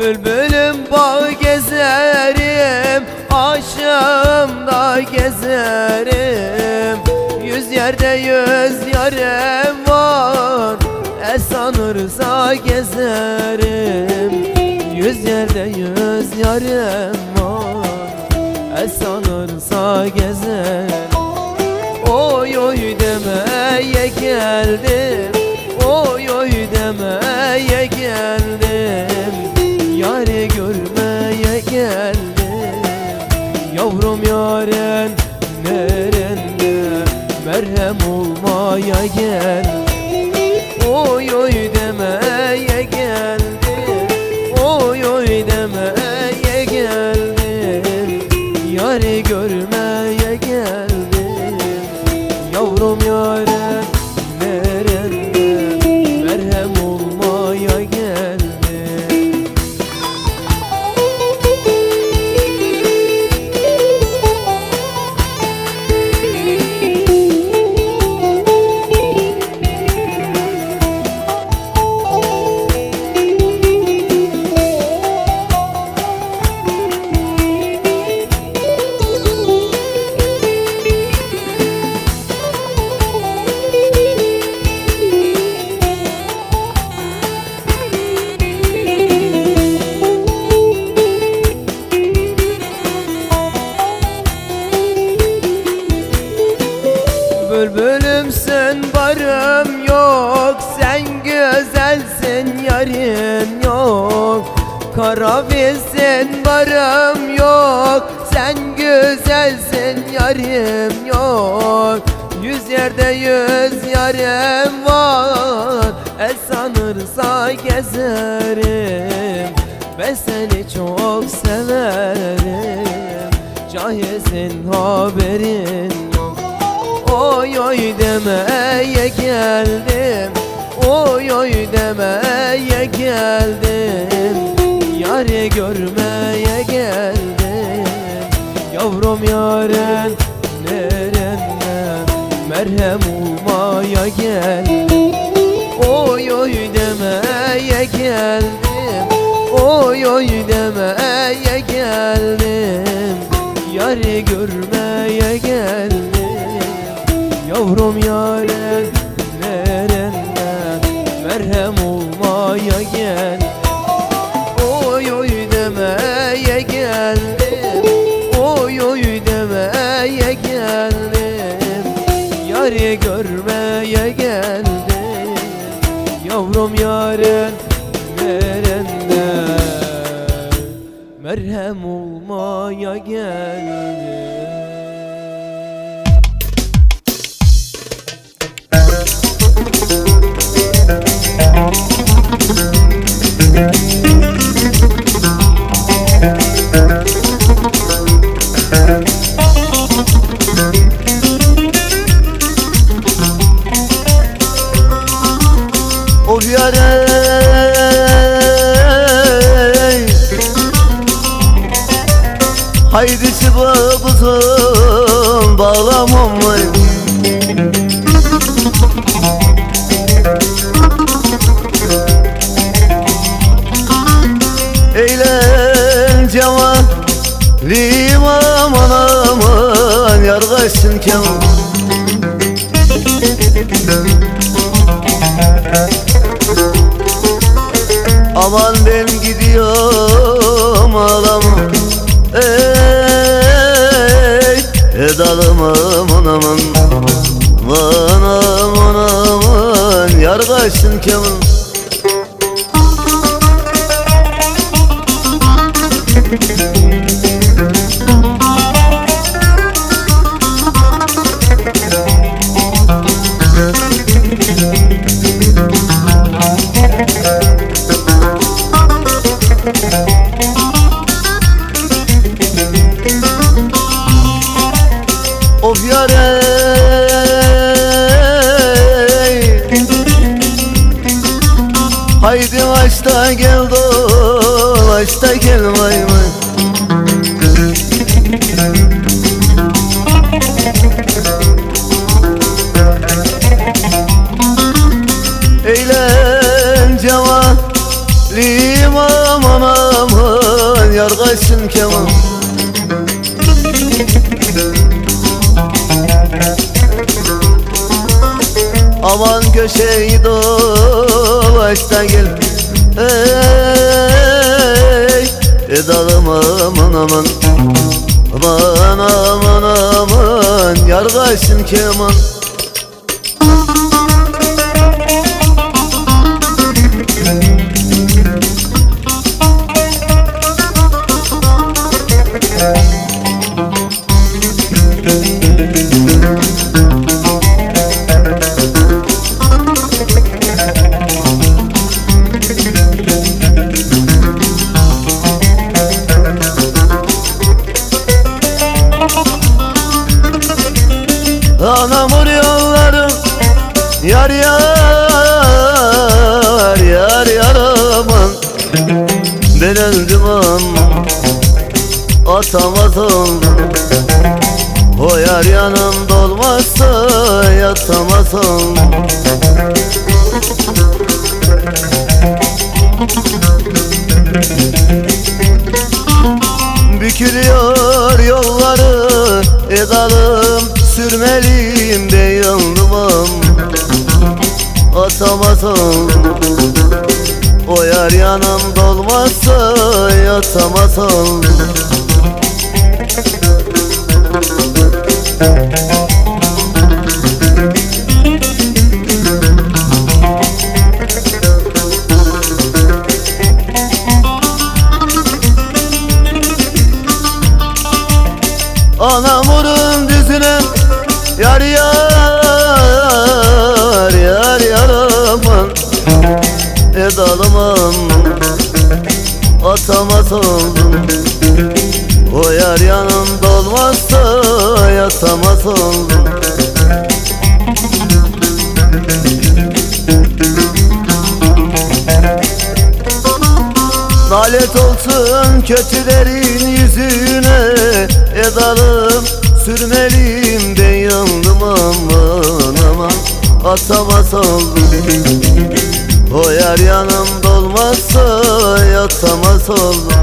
Bülbülüm bağ gezerim Aşığımda gezerim. Yüz yerde yüz yarem var E sanırsa gezerim. Yüz yerde yüz yarem var E sanırsa gezerim. Oy oy demeye geldim Oy oy demeye geldim Yavrum yaren nerende Merhem olmaya geldim Oy oy demeye geldim Oy oy demeye geldim Yari görmeye geldim Yavrum yaren Bülbülüm sen barım yok. Sen güzelsin yarın yok. Karabilsin barım yok. Sen güzelsin yarım yok. Yüz yerde yüz yarım var. El sanırsa gezerim. Ben seni çok severim. Cahilsin haberin Oy oy demeye geldim. Oy oy demeye geldim. Yari görmeye geldim. Yavrum yaren nereden? Merhem olmaya geldim. Oy oy demeye geldim. Oy oy demeye geldim. Yari görmeye geldim Yavrum yaren nereden Merhem olmaya geldim Oy oy demeye geldim. Oy oy demeye geldim. Yari görmeye geldim. Yavrum yaren nereden Merhem olmaya geldim Of yare Haydi sıvabızın bağlamam var Limam aman Yargaçsın keman Aman ben gidiyorum ağlama Haydi açta gel dol Açta gel vay vay. Eğlence var Limam anam kaçsın keman. Aman köşeyi dolaş da gel Ey Edalım aman aman. Aman aman aman. Yar kaçsın keman Ben öldüm ama Atamaz oldum. O yar yanımda olmazsa Yatamaz Bükülüyor yolları Edalım sürmeliyim de yandım oldum Yar yanımda olmazsa Yatamaz oldum. Anam vurun düzüne Yar yar Atamaz oldum. O yar yanımda olmazsa Yatamaz oldum. Lalet olsun kötülerin yüzüne Edalım sürmeliyim ben yandım aman aman. Atamaz oldum. O yar yanımda olmazsa yatamaz oldum